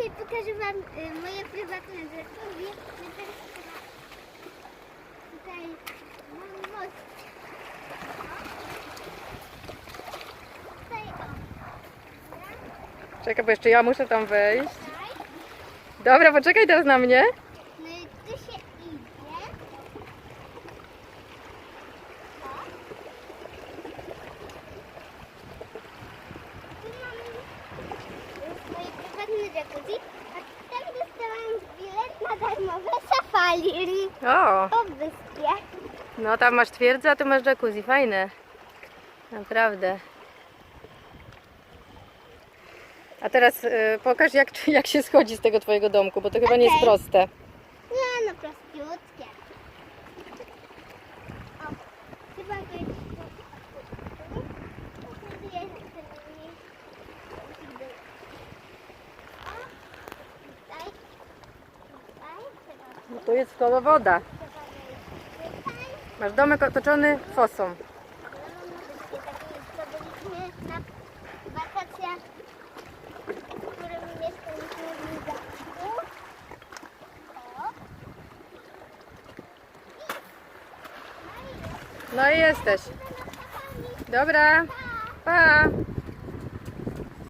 dzisiaj pokażę Wam y, moje prywatne rzeczy. Tutaj mam most. Tutaj o. Czekaj, bo jeszcze ja muszę tam wejść. Dobra, poczekaj teraz na mnie. No i tu się idzie. O. Tu mamy swoje jacuzzi. A tutaj dostałam bilet na darmowe safari O, po wyspie. no tam masz twierdzę, a tu masz jacuzzi. Fajne. Naprawdę. A teraz y, pokaż, jak, jak się schodzi z tego twojego domku, bo to chyba nie jest Okej. proste. Nie no, prostiutkie. O, chyba to jest tu. Pokazuję, że to nie O, tutaj. Tutaj. Trzeba, No tu jest koło woda. Masz domek otoczony fosą. No i jesteś. Dobra. Pa.